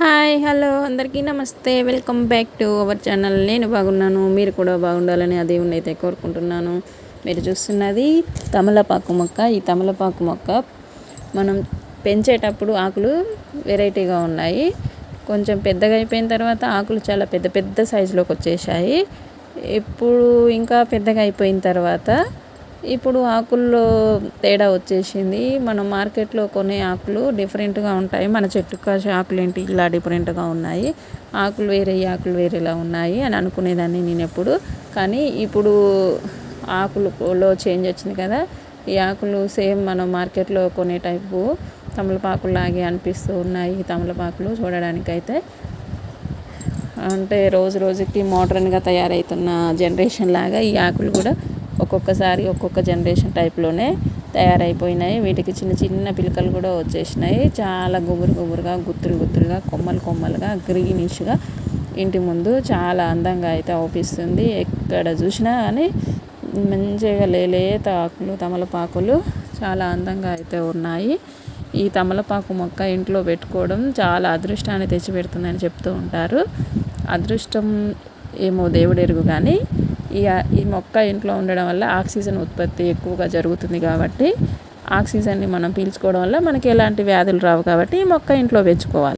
Hi hello అందరికీ నమస్తే. Welcome back to our channel. నేను బాగున్నాను. మీరు కూడా బాగుండాలని ఆ దేవుణ్ణి అయితే కోరుకుంటున్నాను. మీరు చూస్తున్నది తమలపాకు మొక్క. ఈ తమలపాకు మొక్క మనం పెంచేటప్పుడు ఆకులు వెరైటీగా ఉన్నాయి. కొంచెం పెద్దగా అయిపోయిన తర్వాత ఆకులు చాలా పెద్ద పెద్ద సైజులోకి వచ్చేసాయి ఇప్పుడు ఇంకా పెద్దగా అయిపోయిన తర్వాత ఇప్పుడు ఆకుల్లో తేడా వచ్చేసింది. మనం మార్కెట్లో కొనే ఆకులు డిఫరెంట్గా ఉంటాయి. మన చెట్టు కాసే ఆకులు ఏంటి ఇలా డిఫరెంట్గా ఉన్నాయి. ఆకులు వేరే ఆకులు వేరేలా ఉన్నాయి అని అనుకునేదాన్ని నేను ఎప్పుడు. కానీ ఇప్పుడు ఆకులలో చేంజ్ వచ్చింది కదా. ఈ ఆకులు సేమ్ మనం మార్కెట్లో కొనే టైపు తమలపాకులాగే అనిపిస్తూ ఉన్నాయి తమలపాకులు చూడడానికైతే. అంటే రోజు రోజుకి మోడర్న్గా తయారవుతున్న జనరేషన్ లాగా ఈ ఆకులు కూడా ఒక్కొక్కసారి ఒక్కొక్క జనరేషన్ టైప్లోనే తయారైపోయినాయి. వీటికి చిన్న చిన్న పిలకలు కూడా వచ్చేసినాయి. చాలా గుబురు గుబురుగా గుత్తులు గుత్తులుగా కొమ్మలు కొమ్మలుగా గ్రీనిష్గా ఇంటి ముందు చాలా అందంగా అయితే అవుపిస్తుంది. ఎక్కడ చూసినా కానీ మంచిగా లేలేత ఆకులు తమలపాకులు చాలా అందంగా అయితే ఉన్నాయి. ఈ తమలపాకు మొక్క ఇంట్లో పెట్టుకోవడం చాలా అదృష్టాన్ని తెచ్చిపెడుతుందని చెప్తూ ఉంటారు. అదృష్టం ఏమో దేవుడెరుగు కానీ ఈ ఈ మొక్క ఇంట్లో ఉండడం వల్ల ఆక్సిజన్ ఉత్పత్తి ఎక్కువగా జరుగుతుంది కాబట్టి ఆక్సిజన్ని మనం పీల్చుకోవడం వల్ల మనకి ఎలాంటి వ్యాధులు రావు కాబట్టి ఈ మొక్క ఇంట్లో పెంచుకోవాలి.